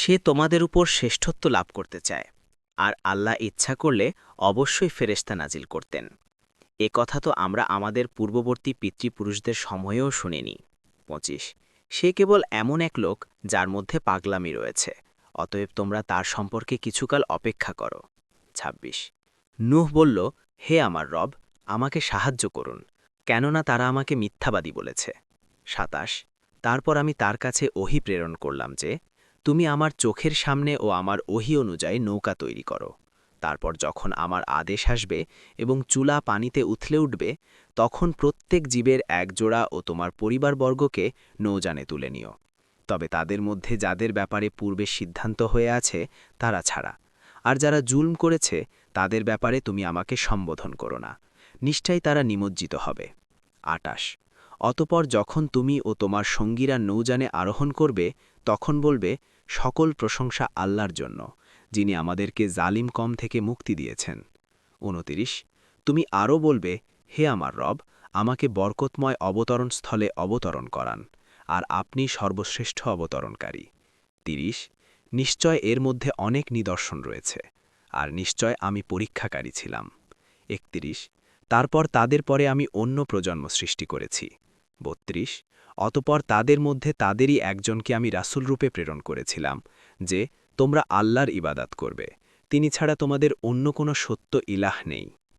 সে তোমাদের উপর শ্রেষ্ঠত্ব লাভ করতে চায়। আর আল্লাহ ইচ্ছা করলে অবশ্যই ফেরেশতা নাজিল করতেন। এ কথা তো আমরা আমাদের পূর্ববর্তী পিতৃপুরুষদের সময়েও শুনিনি। পঁচিশ। সে কেবল এমন এক লোক যার মধ্যে পাগলামি রয়েছে, অতএব তোমরা তার সম্পর্কে কিছুকাল অপেক্ষা করো। ২৬ নুহ বলল, হে আমার রব, আমাকে সাহায্য করুন, কেননা তারা আমাকে মিথ্যাবাদী বলেছে। সাতাশ। তারপর আমি তার কাছে ওহি প্রেরণ করলাম যে তুমি আমার চোখের সামনে ও আমার ওহি অনুযায়ী নৌকা তৈরি করো। তারপর যখন আমার আদেশ আসবে এবং চুলা পানিতে উথলে উঠবে, তখন প্রত্যেক জীবের এক জোড়া ও তোমার পরিবারবর্গকে নৌজানে তুলে নিও। তবে তাদের মধ্যে যাদের ব্যাপারে পূর্বে সিদ্ধান্ত হয়ে আছে, তারা ছাড়া। আর যারা জুলম করেছে, তাদের ব্যাপারে তুমি আমাকে সম্বোধন করো না। নিশ্চয়ই তারা নিমজ্জিত হবে। আটাশ অতপর যখন তুমি ও তোমার সঙ্গীরা নৌজানে আরোহণ করবে, তখন বলবে, সকল প্রশংসা আল্লাহর জন্য, যিনি আমাদেরকে জালিম কম থেকে মুক্তি দিয়েছেন। উনতিরিশ, তুমি আরও বলবে, হে আমার রব, আমাকে বরকতময় অবতরণ স্থলে অবতরণ করান, আর আপনি সর্বশ্রেষ্ঠ অবতরণকারী। তিরিশ, নিশ্চয় এর মধ্যে অনেক নিদর্শন রয়েছে, আর নিশ্চয় আমি পরীক্ষাকারী ছিলাম। একত্রিশ, তারপর তাদের পরে আমি অন্য প্রজন্ম সৃষ্টি করেছি বত্রিশ, অতপর তাদের মধ্যে তাদেরই একজনকে আমি রাসুল রূপে প্রেরণ করেছিলাম, যে তোমরা আল্লাহর ইবাদাত করবে। তিনি ছাড়া তোমাদের অন্য কোনো সত্য ইলাহ নেই।